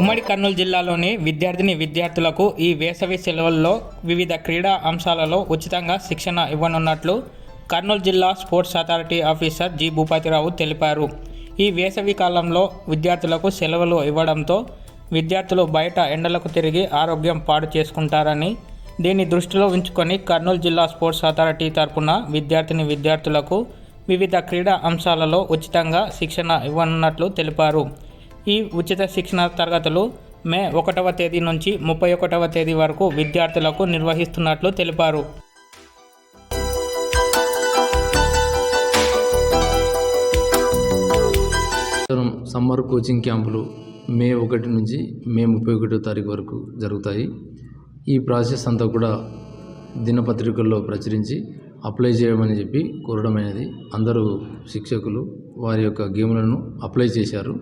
ఉమ్మడి కర్నూలు జిల్లాలోని విద్యార్థిని విద్యార్థులకు ఈ వేసవి సెలవుల్లో వివిధ క్రీడా అంశాలలో ఉచితంగా శిక్షణ ఇవ్వనున్నట్లు కర్నూలు జిల్లా sports authority officer G Bhupathirao తెలిపారు. ఈ వేసవి కాలంలో విద్యార్థులకు సెలవులు ఇవ్వడంతో విద్యార్థులు బయట ఎండలకు తిరిగి ఆరోగ్యం పాడు చేసుకుంటారని దీన్ని దృష్టిలో ఉంచుకొని కర్నూలు జిల్లా స్పోర్ట్స్ అథారిటీ తరపున విద్యార్థిని విద్యార్థులకు వివిధ క్రీడా అంశాలలో ఉచితంగా శిక్షణ ఇవ్వనున్నట్లు తెలిపారు. ఈ ఉచిత శిక్షణ తరగతులు మే ఒకటవ తేదీ నుంచి ముప్పై ఒకటవ తేదీ వరకు విద్యార్థులకు నిర్వహిస్తున్నట్లు తెలిపారు. సమ్మర్ కోచింగ్ క్యాంపులు మే ఒకటి నుంచి మే ముప్పై ఒకటో తారీఖు వరకు జరుగుతాయి. ఈ ప్రాసెస్ అంతా కూడా దినపత్రికల్లో ప్రచురించి అప్లై చేయమని చెప్పి కోరడమైనది. అందరూ శిక్షకులు వారి యొక్క గేములను అప్లై చేశారు.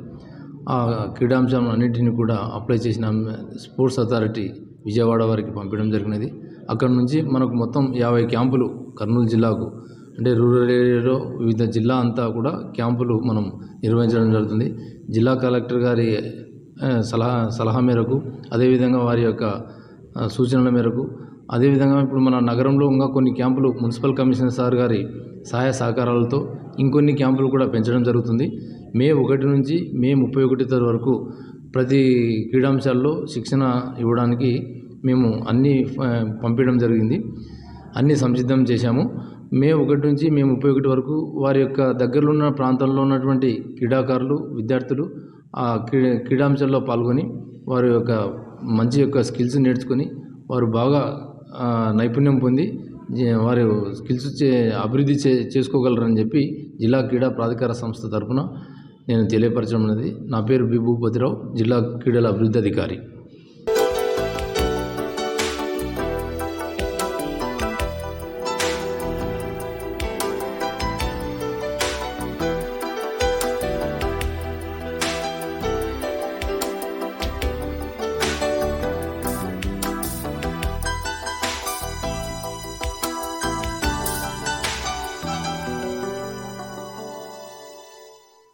ఆ క్రీడాంశం అన్నింటిని కూడా అప్లై చేసిన స్పోర్ట్స్ అథారిటీ విజయవాడ వారికి పంపించడం జరిగినది. అక్కడ నుంచి మనకు మొత్తం యాభై క్యాంపులు కర్నూలు జిల్లాకు అంటే రూరల్ ఏరియాలో వివిధ జిల్లా అంతా కూడా క్యాంపులు మనం నిర్వహించడం జరుగుతుంది. జిల్లా కలెక్టర్ గారి సలహా సలహా మేరకు అదేవిధంగా వారి యొక్క సూచనల మేరకు అదేవిధంగా ఇప్పుడు మన నగరంలో ఇంకా కొన్ని క్యాంపులు మున్సిపల్ కమిషనర్ సార్ గారి సహాయ సహకారాలతో ఇంకొన్ని క్యాంపులు కూడా పెంచడం జరుగుతుంది. మే ఒకటి నుంచి మే ముప్పై ఒకటి తేదీ వరకు ప్రతి క్రీడాంశాల్లో శిక్షణ ఇవ్వడానికి మేము అన్నీ పంపించడం జరిగింది. అన్నీ సంసిద్ధం చేశాము. మే ఒకటి నుంచి మే ముప్పై ఒకటి వరకు వారి యొక్క దగ్గరలో ఉన్న ప్రాంతంలో ఉన్నటువంటి క్రీడాకారులు విద్యార్థులు ఆ క్రీడా క్రీడాంశాల్లో పాల్గొని వారి యొక్క మంచి యొక్క స్కిల్స్ నేర్చుకొని వారు బాగా నైపుణ్యం పొంది వారు స్కిల్స్ చే అభివృద్ధి చే చేసుకోగలరని చెప్పి జిల్లా క్రీడా ప్రాధికార సంస్థ తరపున నేను తెలియపరచడం అనేది నా పేరు బి భూపతిరావు జిల్లా క్రీడల అభివృద్ధి అధికారి.